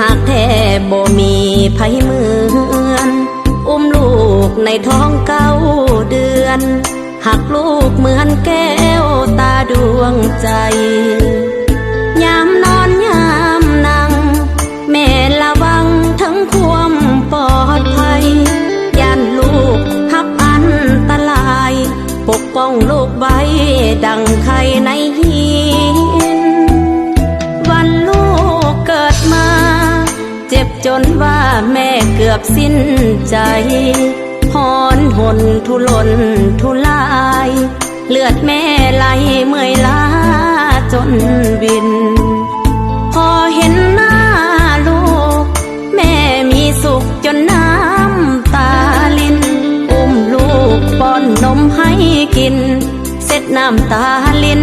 หักแท้บ่มีไผเหมือน อุ้มลูกในท้องเก้าเดือน หักลูกเหมือนแก้วตาดวงใจ ยามนอนยามนั่ง แม่ระวังทั้งความปลอดภัยย่านลูกหับอันตราย ปกป้องลูกไว้ดังไข่ใน จ็บจนว่าแม่เกือบสิ้นใจหอนหนทุลนทุลาย เลือดแม่ไหลเมื่อยล้าจนวิน พอเห็นหน้าลูก แม่มีสุขจนน้ำตาลิน อุ้มลูกป้อนนมให้กิน เสร็จน้ำตาลิน